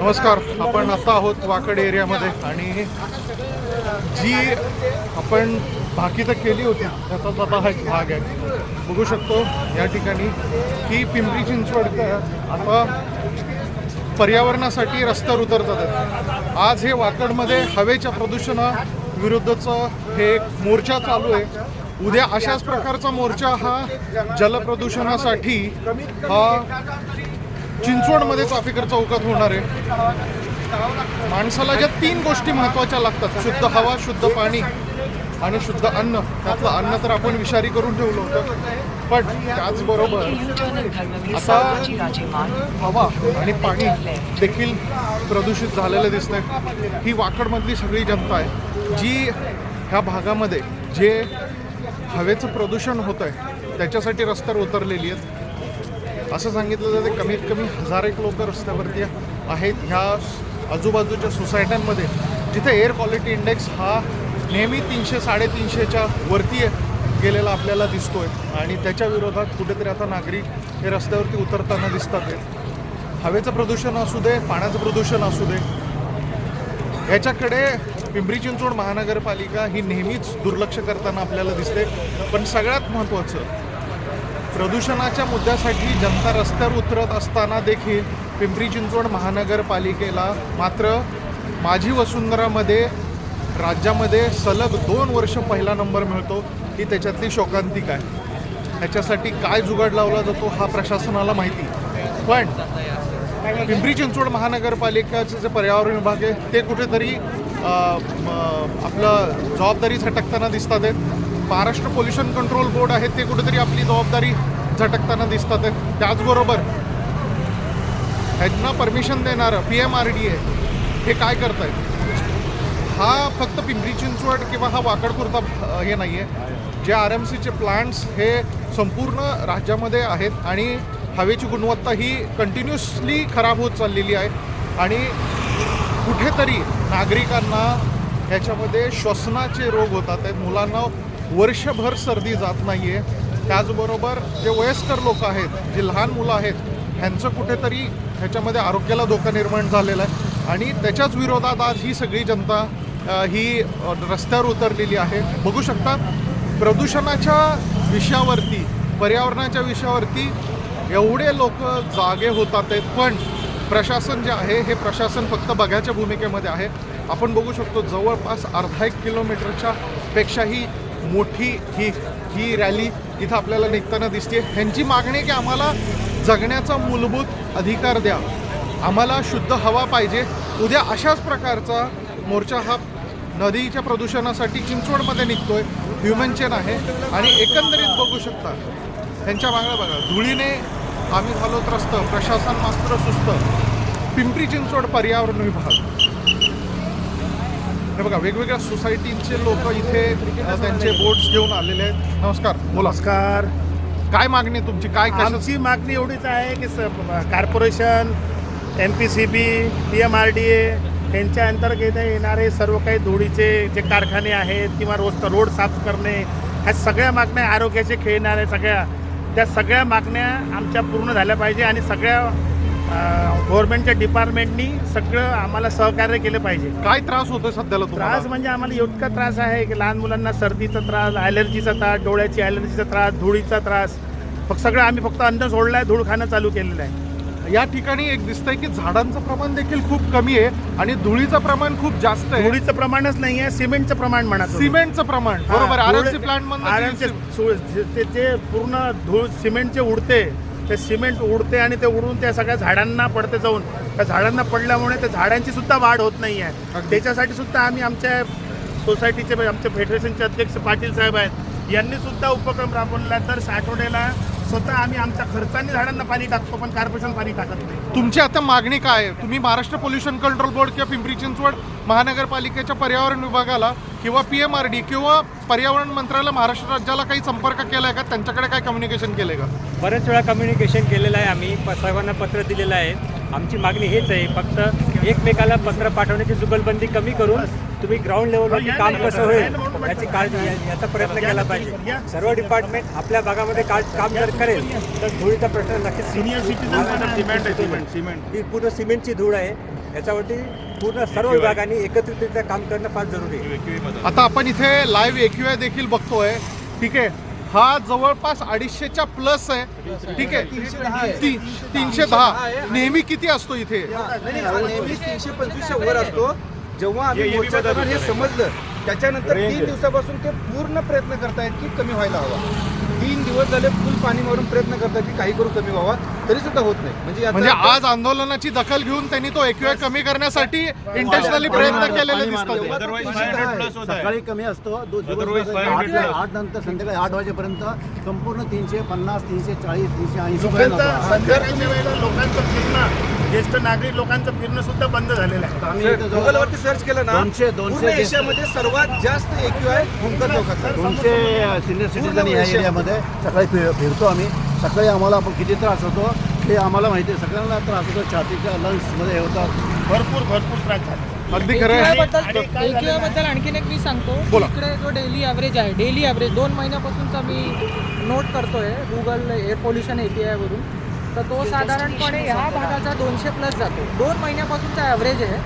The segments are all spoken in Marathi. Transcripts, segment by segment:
नमस्कार आपण आता आहोत वाकड एरियामध्ये. आणि जी आपण भाकी तर केली होती त्याचाच आता हा एक भाग आहे. बघू शकतो या ठिकाणी ही पिंपरी चिंचवडकर आता पर्यावरणासाठी रस्त्यावर उतरतात आज हे वाकडमध्ये हवेच्या प्रदूषणाविरुद्धचं हे एक मोर्चा चालू आहे. उद्या अशाच प्रकारचा मोर्चा हा जलप्रदूषणासाठी हा चिंचवडमध्ये चाफेकर चौकात होणार आहे. माणसाला ज्या तीन गोष्टी महत्त्वाच्या लागतात शुद्ध हवा शुद्ध पाणी आणि शुद्ध अन्न त्यातलं अन्न तर आपण विषारी करून ठेवलं होतं. पण त्याचबरोबर आता हवा आणि पाणी देखील प्रदूषित झालेलं दिसतंय. ही वाकडमधली सगळी जनता आहे जी ह्या भागामध्ये जे हवेचं प्रदूषण होतं आहे त्याच्यासाठी रस्त्यावर उतरलेली आहेत. असं सांगितलं जातं कमीत कमी हजार एक लोक रस्त्यावरती आहेत. ह्या आजूबाजूच्या सोसायट्यांमध्ये जिथे एअर क्वालिटी इंडेक्स हा नेहमी तीनशे साडेतीनशेच्या वरती गेलेला आपल्याला दिसतोय. आणि त्याच्या विरोधात कुठेतरी आता नागरिक हे रस्त्यावरती उतरताना दिसतात. आहेत हवेचं प्रदूषण असू दे पाण्याचं प्रदूषण असू दे. ह्याच्याकडे पिंपरी चिंचवड महानगरपालिका ही नेहमीच दुर्लक्ष करताना आपल्याला दिसते. पण सगळ्यात महत्त्वाचं प्रदूषणाच्या मुद्द्यासाठी जनता रस्त्यावर उतरत असताना देखील पिंपरी चिंचवड महानगरपालिकेला मात्र माझी वसुंधरामध्ये राज्यामध्ये सलग दोन वर्ष पहिला नंबर मिळतो ही त्याच्यातली शोकांतिक आहे. ह्याच्यासाठी काय जुगाड लावला जातो हा प्रशासनाला माहिती. पण पिंपरी चिंचवड महानगरपालिकेचं जे पर्यावरण विभाग आहे ते कुठेतरी आपलं जबाबदारी झटकताना दिसतात आहेत. महाराष्ट्र पोल्युशन कंट्रोल बोर्ड आहे ते कुठेतरी आपली जबाबदारी झटकताना दिसतात आहेत. त्याचबरोबर ह्यांना परमिशन देणारं P M R D A हे काय करत आहे हा फक्त पिंपरी चिंचवड किंवा हा वाकडपुरता कुर्ता हे नाही आहे जे आर एम सीचे प्लांट्स हे संपूर्ण राज्यामध्ये आहेत आणि हवेची गुणवत्ता ही कंटिन्युअसली खराब होत चाललेली आहे. आणि कुठेतरी नागरिकांना ह्याच्यामध्ये श्वसनाचे रोग होतात आहेत. मुलांना वर्षभर सर्दी जात नाही आहे त्याचबरोबर जे वयस्कर लोक आहेत जे लहान मुलं आहेत ह्यांचं कुठेतरी ह्याच्यामध्ये आरोग्याला धोका निर्माण झालेला आहे. आणि त्याच्याच विरोधात आज ही सगळी जनता ही रस्त्यावर उतरलेली आहे. बघू शकता प्रदूषणाच्या विषयावरती पर्यावरणाच्या विषयावरती एवढे लोक जागे होतात आहेत. पण प्रशासन जे आहे हे प्रशासन फक्त बघायच्या भूमिकेमध्ये आहे. आपण बघू शकतो जवळपास अर्धा एक किलोमीटरच्या पेक्षाही मोठी ही ही रॅली इथं आपल्याला निघताना दिसते ह्यांची मागणी की आम्हाला जगण्याचा मूलभूत अधिकार द्या आम्हाला शुद्ध हवा पाहिजे. उद्या अशाच प्रकारचा मोर्चा हा नदीच्या प्रदूषणासाठी चिंचवडमध्ये निघतोय. ह्युमन चेन आहे. आणि एकंदरीत बघू शकता त्यांच्या मागण्या बघा. धुळीने आम्ही झालो त्रस्त प्रशासन मात्र सुस्त. पिंपरी चिंचवड पर्यावरण विभाग. हे बघा वेगवेगळ्या सोसायटीचे लोक इथे त्यांचे बोर्ड्स घेऊन आलेले आहेत. नमस्कार बोला. नमस्कार. काय मागणी आहे तुमची? काय आमची मागणी एवढीच आहे की स corporation M P C B P M R D A यांच्या अंतर्गत येणारे सर्व काही धुळीचे जे कारखाने आहेत किंवा रोज रोड साफ करणे ह्या सगळ्या मागण्या आरोग्याचे खेळणाऱ्या सगळ्या त्या सगळ्या मागण्या आमच्या पूर्ण झाल्या पाहिजे आणि सगळ्या गव्हर्नमेंटच्या डिपार्टमेंटनी सगळं आम्हाला सहकार्य केलं पाहिजे. काय त्रास होतोय सध्याला त्रास म्हणजे आम्हाला इतका त्रास आहे की लहान मुलांना सर्दीचा त्रास ॲलर्जीचा त्रास डोळ्याची ॲलर्जीचा त्रास धुळीचा त्रास. फक्त सगळं आम्ही फक्त अन्न सोडलं आहे धूळ खाणं चालू केलेलं आहे. या ठिकाणी एक दिसतंय की झाडांचं प्रमाण देखील खूप कमी आहे आणि धुळीचं प्रमाण खूप जास्त आहे. धुळीचं प्रमाणच नाही आहे सिमेंटचं प्रमाण म्हणा. सिमेंटचं प्रमाण बरोबर आर धूळ- सी प्लांट RMC सु- ते पूर्ण धूळ सिमेंटचे उडते ते सिमेंट उडते आणि ते उडून त्या सगळ्या झाडांना पडते जाऊन. त्या झाडांना पडल्यामुळे त्या झाडांची सुद्धा वाढ होत नाही आहे. त्याच्यासाठी सुद्धा आम्ही आमच्या सोसायटीचे आमचे फेडरेशनचे अध्यक्ष पाटील साहेब आहेत. यांनी सुद्धा उपक्रम राबवलेला आहे. दर आठवड्याला स्वतः आम्ही आमच्या खर्चाने झाडांना पाणी टाकतो पण कॉर्पोरेशन पाणी टाकत नाही. तुमची आता मागणी काय आहे? तुम्ही महाराष्ट्र पोल्युशन कंट्रोल बोर्ड किंवा पिंपरी चिंचवड महानगरपालिकेच्या पर्यावरण विभागाला किंवा पी एम आर डी किंवा पर्यावरण मंत्र्याला महाराष्ट्र राज्याला काही संपर्क केलाय का? त्यांच्याकडे काय कम्युनिकेशन केलंय का? बऱ्याच वेळा कम्युनिकेशन केलेलं आहे आम्ही. प- सर्वांना पत्र दिलेलं आहे. आमची मागणी हेच आहे. फक्त एकमेकाला पत्र पाठवण्याची जुगलबंदी कमी करून तुम्ही ग्राउंड लेवलवरती काम कसं होईल याची काळजी या- याचा प्रयत्न केला पाहिजे. सर्व डिपार्टमेंट आपल्या भागामध्ये का काम जर करेल तर धुळीचा प्रश्न नक्कीच सिनियर सिटीजन सिमेंट आहे सिमेंट सिमेंट ही पूर्ण सिमेंटची धूळ आहे. याच्यावरती पूर्ण सर्व विभागांनी एकत्रितरित्या काम करणं फार जरुरी आहे. आता आपण इथे लाईव्ह एक्यूआय देखील बघतोय. ठीक आहे. हा जवळपास अडीचशेच्या प्लस आहे. ठीक आहे. तीनशे दहा. नेहमी किती असतो इथे? नाही, हा नेहमीच तीनशे पंचवीसच्या वर असतो. जेव्हा आम्ही मोर्चा करणार हे समजलं. त्याच्यानंतर तीन दिवसापासून ते पूर्ण प्रयत्न करतायत की कमी व्हायला हवा. तीन दिवस झाले फुल पाणी मारून प्रयत्न करतायत की काही करून कमी व्हावा. तरी सुद्धा होत नाही. म्हणजे म्हणजे आज आंदोलनाची दखल घेऊन त्यांनी तो एक्यूआय कमी करण्यासाठी इंटेन्शनली प्रयत्न केलेले दिसतात तेव्हा तो 310 आहे. सकाळी कमी असतो दो- दिवसभर आठ आठ नंतर संध्याकाळी आठ वाजेपर्यंत संपूर्ण तीनशे पन्नास तीनशे चाळीस तीनशे ऐंशी पर्यंत वेळेला लोकांचं फिरणं ज्येष्ठ नागरिक लोकांचं फिरणं सुद्धा बंद झालेलं आहे. आम्ही सर, इथं जवळ- गुगलवरती सर्च केलं ना दोनशे- दोनशे पूर्ण एशियामध्ये सर्वात जास्त एक्यू आहे दोनशे सिनियर सिटीजन या एरियामध्ये सकाळी फिर फिरतो आम्ही. सकाळी आम्हाला आपण किती त्रास होतो हे आम्हाला माहिती आहे. सगळ्यांना त्रास होतो छातीच्या लंग्समध्ये हे होतात भरपूर भरपूर त्रास झाला. अगदी खरं आहे? बद्दल आणखीन एक मी सांगतो. बोला. इकडे जो डेली ॲव्हरेज आहे डेली ॲव्हरेज दोन महिन्यापासूनचा मी नोट करतोय Google air pollution A P आयवरून तर तो साधारणपणे ह्या भागाचा दोनशे प्लस जातो. दोन महिन्यापासूनचा ॲव्हरेज आहे.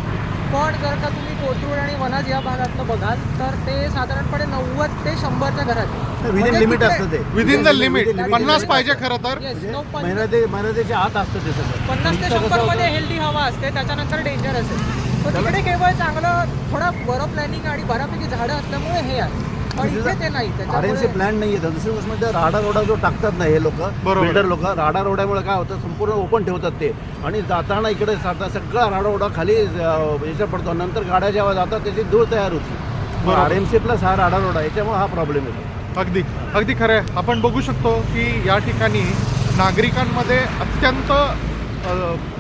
पण जर का तुम्ही कोथरूड आणि वनाज या भागातलं बघाल तर ते साधारणपणे नव्वद ते शंभरच्या घरात. विदिन म्हणजे लिमिट असतं ते. Within the limit Within the पन्नास पाहिजे खरं तर. महिन्याते महिन्याच्या आत असतं ते सगळं. पन्नास ते शंभर? मध्ये हेल्दी हवा असते त्याच्यानंतर डेंजर असेल. तर तिकडे केवळ चांगलं थोडा बरं प्लॅनिंग आणि बऱ्यापैकी झाडं असल्यामुळे हे आहे. पण इथे ते नाही आर एन सी त्याच्यामुळे प्लॅन नाही आहे दुसरी गोष्ट म्हणजे राडा रोडा जो टाकतात ना हे लोक बरोबर. बिल्डर लोक राडा रोड्यामुळे काय होतं संपूर्ण ओपन ठेवतात ते. आणि जाताना इकडे जाता सगळा राडा रोडा खाली अं, याच्यात पडतो. नंतर गाड्या जेव्हा जातात त्याची धूळ तयार होती. बरोबर. आर एम सी प्लस हा राडा रोडा याच्यामुळे हा प्रॉब्लेम येतो. अगदी. अगदी खरं आहे. आपण बघू शकतो की या ठिकाणी नागरिकांमध्ये अत्यंत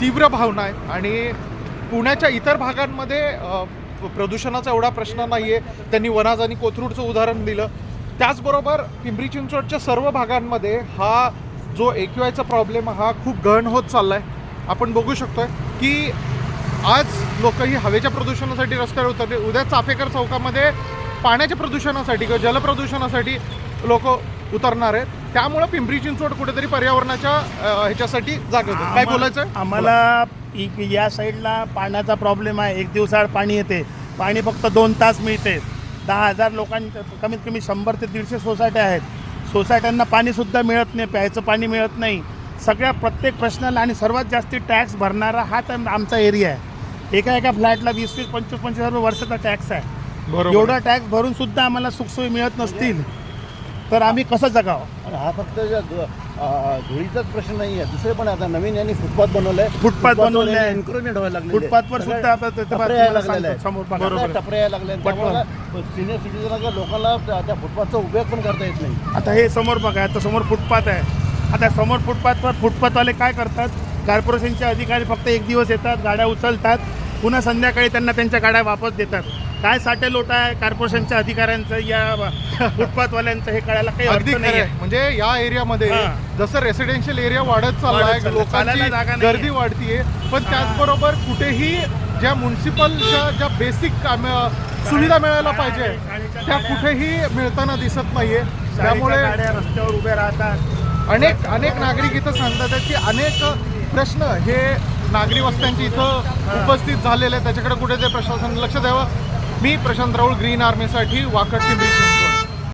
तीव्र भावना आहे. आणि पुण्याच्या इतर भागांमध्ये प्रदूषणाचा एवढा प्रश्न नाही आहे त्यांनी वनाज आणि कोथरूडचं उदाहरण दिलं. त्याचबरोबर पिंपरी चिंचवडच्या सर्व भागांमध्ये हा जो एक्यूआयचा प्रॉब्लेम हा खूप गहन होत चालला आहे आपण बघू शकतोय की आज लोक ही हवेच्या प्रदूषणासाठी रस्त्यावर उतरले. उद्या चाफेकर चौकामध्ये पाण्याच्या प्रदूषणासाठी किंवा जलप्रदूषणासाठी लोक उतरणार आहेत. त्यामुळं पिंपरी चिंचवड कुठेतरी पर्यावरणाच्या ह्याच्यासाठी जागे होते. काय बोलायचं आम्हाला इ- या साईडला पाण्याचा प्रॉब्लेम आहे. एक दिवसाआड पाणी येते. पाणी फक्त दोन तास मिळते. दहा हजार लोकांच्या कमीत कमी शंभर ते दीडशे सोसायट्या आहेत. सोसायट्यांना पाणीसुद्धा मिळत नाही प्यायचं पाणी मिळत नाही. सगळ्या प्रत्येक प्रश्नाला आणि सर्वात जास्ती टॅक्स भरणारा हा तर आमचा एरिया आहे. एका एका फ्लॅटला वीस वीस पंचवीस पंचवीस हजार वर्षाचा टॅक्स आहे. बरोबर. एवढा टॅक्स भरून सुद्धा आम्हाला सुखसोयी मिळत नसतील. तर आम्ही कसं जगावं? आणि हा फक्त ज्या धु- अं, धुळीचाच प्रश्न नाही आहे दुसरे पण आता नवीन यांनी फुटपाथ बनवलंय. फुटपाथ बनवले आहे. एन्क्रोचमेंट व्हायला लागले फुटपाथवर सुद्धा आता ते- ते टपरे तुम्हाला यायला समोर बघा. बरोबर त्यामुळे सिनियर सिटीजन लोकांना त्या त्या फुटपाथचा उपयोग पण करता येत नाही. आता हे समोर बघा आता समोर फुटपाथ आहे. आता समोर फुटपाथवर फुटपाथवाले काय करतात? कॉर्पोरेशनचे अधिकारी फक्त एक दिवस येतात गाड्या उचलतात. पुन्हा संध्याकाळी त्यांना त्यांच्या गाड्या वापस देतात. काय साठे लोट आहे? कॉर्पोरेशनच्या अधिकाऱ्यांचं या फुटपाथवाल्यांचं हे कळायला काही अगदी अर्थ खरं नाही आहे म्हणजे या एरियामध्ये हां. जसं रेसिडेन्शियल एरिया वाढत चाललाय चाललाय. चालायला जागा लोकांची नाहीये. गर्दी वाढतीये. पण त्याचबरोबर कुठेही ज्या म्युन्सिपलच्या ज्या बेसिक काम सुविधा मिळायला पाहिजे शाळेच्या त्या गाड्या- कुठेही मिळताना दिसत नाहीये. त्यामुळे गाड्या रस्त्यावर उभ्या राहतात. अनेक अनेक नागरिक इथं सांगतात आहेत की अनेक प्रश्न हे नागरी वस्त्यांची इथं उपस्थित झालेले आहेत. त्याच्याकडे कुठे ते प्रशासन लक्ष द्यावं? मी प्रशांत राऊळ ग्रीन आर्मीसाठी वाकड पिंपरी